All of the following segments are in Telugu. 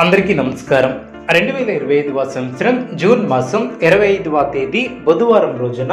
అందరికీ నమస్కారం. రెండు వేల ఇరవై ఐదవ సంవత్సరం జూన్ మాసం ఇరవై ఐదవ తేదీ బుధవారం రోజున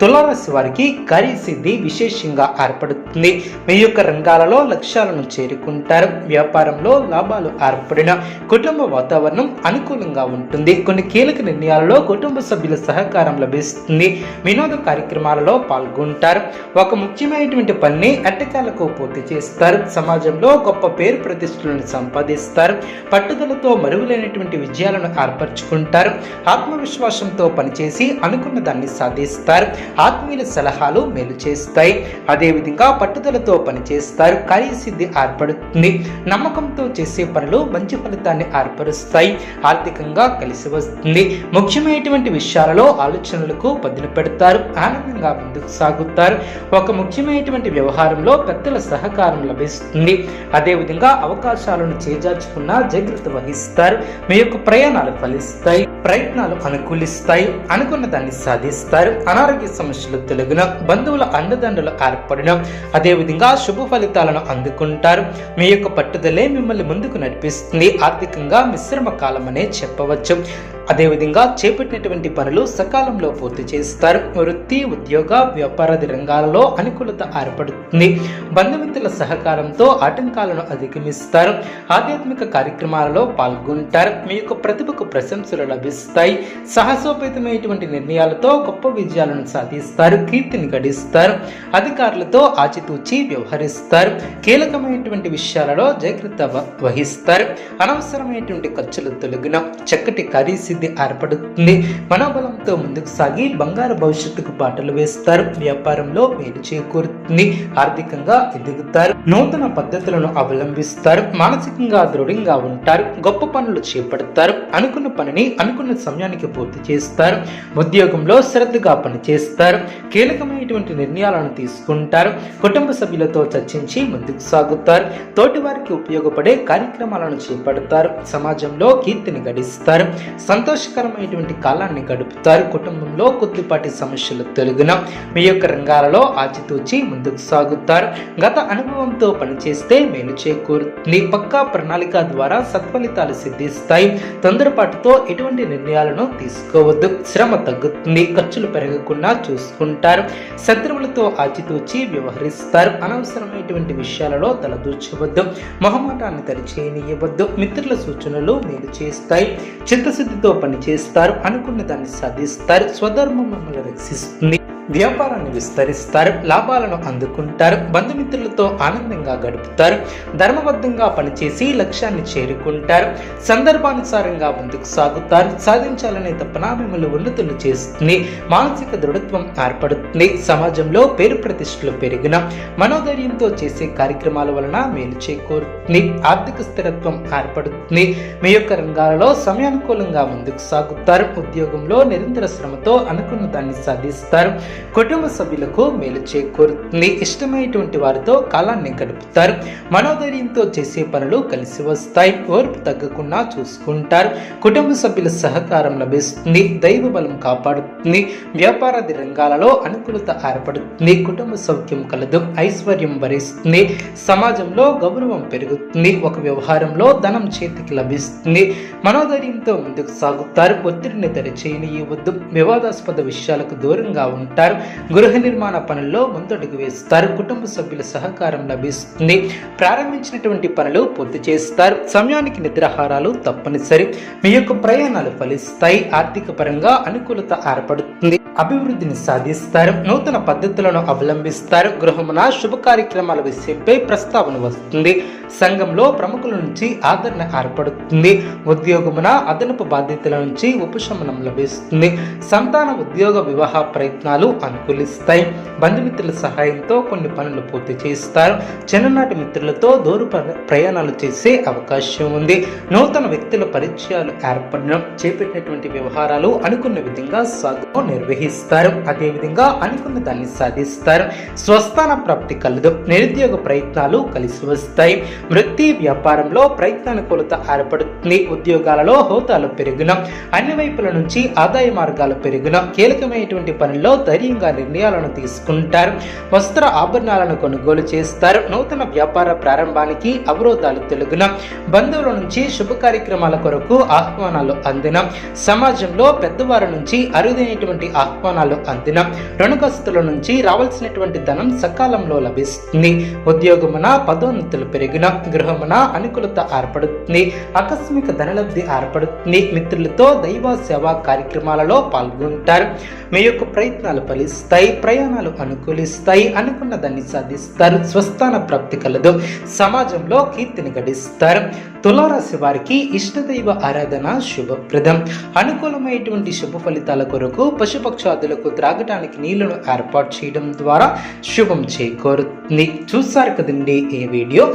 తులారాశి వారికి కార్యసిద్ధి విశేషంగా ఏర్పడుతుంది. మీ యొక్క రంగాలలో లక్ష్యాలను చేరుకుంటారు. వ్యాపారంలో లాభాలు ఏర్పడిన కుటుంబ వాతావరణం అనుకూలంగా ఉంటుంది. కొన్ని కీలక నిర్ణయాలలో కుటుంబ సభ్యుల సహకారం లభిస్తుంది. వినోద కార్యక్రమాలలో పాల్గొంటారు. ఒక ముఖ్యమైనటువంటి పనిని అట్టకాలకు పూర్తి చేస్తారు. సమాజంలో గొప్ప పేరు ప్రతిష్టలను సంపాదిస్తారు. పట్టుదలతో మరువులేనటువంటి విజయాలను ఏర్పరచుకుంటారు. ఆత్మవిశ్వాసంతో పనిచేసి అనుకున్న దాన్ని సాధిస్తారు. ఆత్మీయుల సలహాలు మేలు చేస్తాయి. అదేవిధంగా పట్టుదలతో పనిచేస్తారు. కార్యసిద్ధి ఏర్పడుతుంది. నమ్మకంతో చేసే పనులు మంచి ఫలితాన్ని ఏర్పరుస్తాయి. ఆర్థికంగా కలిసి వస్తుంది. ముఖ్యమైనటువంటి విషయాలలో ఆలోచనలకు పదును పెడతారు. ఆనందంగా ముందుకు సాగుతారు. ఒక ముఖ్యమైనటువంటి వ్యవహారంలో పెద్దల సహకారం లభిస్తుంది. అదేవిధంగా అవకాశాలను చేజార్చుకున్న జాగ్రత్త వహిస్తారు. మీ యొక్క ప్రయాణాలు ఫలిస్తాయి. ప్రయత్నాలు అనుకూలిస్తాయి అనుకున్న దాన్ని సాధిస్తారు. అనారోగ్య సమస్యలు తొలగిన బంధువుల అండదండలు ఏర్పడిన అదేవిధంగా శుభ ఫలితాలను అందుకుంటారు. మీ యొక్క పట్టుదలే మిమ్మల్ని ముందుకు నడిపిస్తుంది. ఆర్థికంగా మిశ్రమ కాలం అనే చెప్పవచ్చు. అదేవిధంగా చేపట్టినటువంటి పనులు సకాలంలో పూర్తి చేస్తారు. వృత్తి ఉద్యోగ వ్యాపారాది రంగాలలో అనుకూలత ఏర్పడుతుంది. బంధుమిత్రుల సహకారంతో ఆటంకాలను అధిగమిస్తారు. ఆధ్యాత్మిక కార్యక్రమాలలో పాల్గొంటారు. మీ యొక్క ప్రతిభకు ప్రశంసలు లభిస్తాయి. సాహసోపేతమైనటువంటి నిర్ణయాలతో గొప్ప విజయాలను సాధిస్తారు. కీర్తిని గడిస్తారు. అధికారులతో ఆచితూచి వ్యవహరిస్తారు. కీలకమైనటువంటి విషయాలలో జాగ్రత్త వ- వహిస్తారు. అనవసరమైనటువంటి ఖర్చులు తొలగిన చక్కటి కార్యసిద్ధి ఏర్పడుతుంది. మనోబలంతో ముందుకు సాగి బంగారు భవిష్యత్తుకు బాటలు వేస్తారు. వ్యాపారంలో మేలు చేకూరుతుంది. ఆర్థికంగా ఎదుగుతారు. నూతన పద్ధతులను అవలంబిస్తారు. మానసికంగా దృఢంగా ఉంటారు. గొప్ప పనులు చేపడతారు. అనుకున్న పనిని అనుకున్న సమయానికి పూర్తి చేస్తారు. ఉద్యోగంలో శ్రద్ధగా పనిచేస్తారు. కీలకమైనటువంటి నిర్ణయాలను తీసుకుంటారు. కుటుంబ సభ్యులతో చర్చించి ముందుకు సాగుతారు. తోటి వారికి ఉపయోగపడే కార్యక్రమాలను చేపడతారు. సమాజంలో కీర్తిని గడిస్తారు. సంత సంతోషకరమైనటువంటి కాలాన్ని గడుపుతారు. కుటుంబంలో కొద్దిపాటి సమస్యలు తొలగిన మీ యొక్క రంగాలలో ఆచితూచి ముందుకు సాగుతారు. గత అనుభవంతో పనిచేస్తే మేలు చేకూరుతుంది. పక్కా ప్రణాళిక ద్వారా సత్ఫలితాలు సిద్ధిస్తాయి. తొందరపాటుతో ఎటువంటి నిర్ణయాలను తీసుకోవద్దు. శ్రమ తగ్గుతుంది. ఖర్చులు పెరగకుండా చూసుకుంటారు. శత్రువులతో ఆచితూచి వ్యవహరిస్తారు. అనవసరమైనటువంటి విషయాలలో తలదూర్చవద్దు. మొహమాటాన్ని తరిచేయనీయవద్దు. మిత్రుల సూచనలు మేలు చేస్తాయి. చిత్తశుద్ధితో పనిచేస్తారు అనుకున్న దాన్ని సాధిస్తారు స్వధర్మం మిమ్మల్ని రక్షిస్తుంది. వ్యాపారాన్ని విస్తరిస్తారు లాభాలను అందుకుంటారు బంధుమిత్రులతో ఆనందంగా గడుపుతారు ధర్మబద్ధంగా పనిచేసి లక్ష్యాన్ని చేరుకుంటారు సందర్భానుసారంగా ముందుకు సాగుతారు సాధించాలనే తపన మిమ్మల్ని ఉన్నతులు చేస్తుంది మానసిక దృఢత్వం ఏర్పడుతుంది సమాజంలో పేరు ప్రతిష్టలు పెరిగిన మనోధైర్యంతో చేసే కార్యక్రమాల వలన మేలు చేకూరుతుంది ఆర్థిక స్థిరత్వం ఏర్పడుతుంది మీ యొక్క రంగాలలో సమయానుకూలంగా ముందుకు సాగుతారు ఉద్యోగంలో నిరంతర శ్రమతో అనుకున్న దాన్ని సాధిస్తారు కుటుంబ సభ్యులకు మేలు చేకూరుతుంది. ఇష్టమైనటువంటి వారితో కాలాన్ని గడుపుతారు. మనోధైర్యంతో చేసే పనులు కలిసి వస్తాయి. ఓర్పు తగ్గకుండా చూసుకుంటారు. కుటుంబ సభ్యుల సహకారం లభిస్తుంది. దైవ బలం కాపాడుతుంది. వ్యాపారాది రంగాలలో అనుకూలత ఏర్పడుతుంది. కుటుంబ సౌఖ్యం కలదు. ఐశ్వర్యం భరిస్తుంది సమాజంలో గౌరవం పెరుగుతుంది. ఒక వ్యవహారంలో ధనం చేతికి లభిస్తుంది. మనోధైర్యంతో ముందుకు సాగుతారు. ఒత్తిడిని దరిచేయనియవద్దు. వివాదాస్పద విషయాలకు దూరంగా ఉంటారు. చేస్తారు. గృహ నిర్మాణ పనుల్లో ముందడుగు వేస్తారు. కుటుంబ సభ్యుల సహకారం లభిస్తుంది. ప్రారంభించినటువంటి పనులు పూర్తి చేస్తారు. సమయానికి నిద్రాహారాలు తప్పనిసరి. మీ యొక్క ప్రయాణాలు ఫలిస్తాయి. ఆర్థిక పరంగా అనుకూలత ఏర్పడుతుంది. అభివృద్ధిని సాధిస్తారు. నూతన పద్ధతులను అవలంబిస్తారు. గృహమున శుభ కార్యక్రమాల విషయంపై ప్రస్తావన వస్తుంది. సంఘంలో ప్రముఖుల నుంచి ఆదరణ ఏర్పడుతుంది. ఉద్యోగమున అదనపు బాధ్యతల నుంచి ఉపశమనం లభిస్తుంది. సంతాన ఉద్యోగ వివాహ ప్రయత్నాలు అనుకూలిస్తాయి. బంధుమిత్రుల సహాయంతో కొన్ని పనులు పూర్తి చేస్తారు. చిన్ననాటి మిత్రులతో దూర ప్ర- ప్రయాణాలు చేసే అవకాశం ఉంది. నూతన వ్యక్తుల పరిచయాలు ఏర్పడడం చేపట్టినటువంటి వ్యవహారాలు అనుకున్న విధంగా సాగు నిర్వహిస్తారు. అదేవిధంగా అనుకున్న దాన్ని సాధిస్తారు. స్వస్థాన ప్రాప్తి కలదు. నిరుద్యోగ ప్రయత్నాలు కలిసి వస్తాయి. వృత్తి వ్యాపారంలో ప్రయత్నానుకూలత ఏర్పడుతుంది. ఉద్యోగాలలో హోదాలు పెరుగున. అన్ని వైపుల నుంచి ఆదాయ మార్గాలు పెరుగున. కీలకమైనటువంటి పనుల్లో ధైర్యంగా నిర్ణయాలను తీసుకుంటారు. వస్త్ర ఆభరణాలను కొనుగోలు చేస్తారు. నూతన వ్యాపార ప్రారంభానికి అవరోధాలు తెలుగున. బంధువుల నుంచి శుభ కార్యక్రమాల కొరకు ఆహ్వానాలు అందిన. సమాజంలో పెద్దవారి నుంచి అరుదైనటువంటి ఆహ్వానాలు అందిన. రుణగస్తుల నుంచి రావాల్సినటువంటి ధనం సకాలంలో లభిస్తుంది. ఉద్యోగమున పదోన్నతులు పెరిగిన. గృహమున అనుకూలత ఏర్పడుతుంది ఆకస్మిక ధనలబ్ధి ఏర్పడుతుంది. మిత్రులతో దైవ సేవా కార్యక్రమాలలో పాల్గొంటారు. మీ యొక్క ప్రయత్నాలు ఫలిస్తాయి ప్రయాణాలు అనుకూలిస్తాయి అనుకున్న దాన్ని సాధిస్తారు స్వస్థాన ప్రాప్తి కలదు. సమాజంలో కీర్తిని గడిస్తారు. తులారాశి వారికి ఇష్టదైవ ఆరాధన శుభప్రదం. అనుకూలమైనటువంటి శుభ ఫలితాల కొరకు పశుపక్షాదులకు త్రాగటానికి నీళ్ళను ఏర్పాటు చేయడం ద్వారా శుభం చేకూరుతుంది. చూసారు కదండి ఈ వీడియో?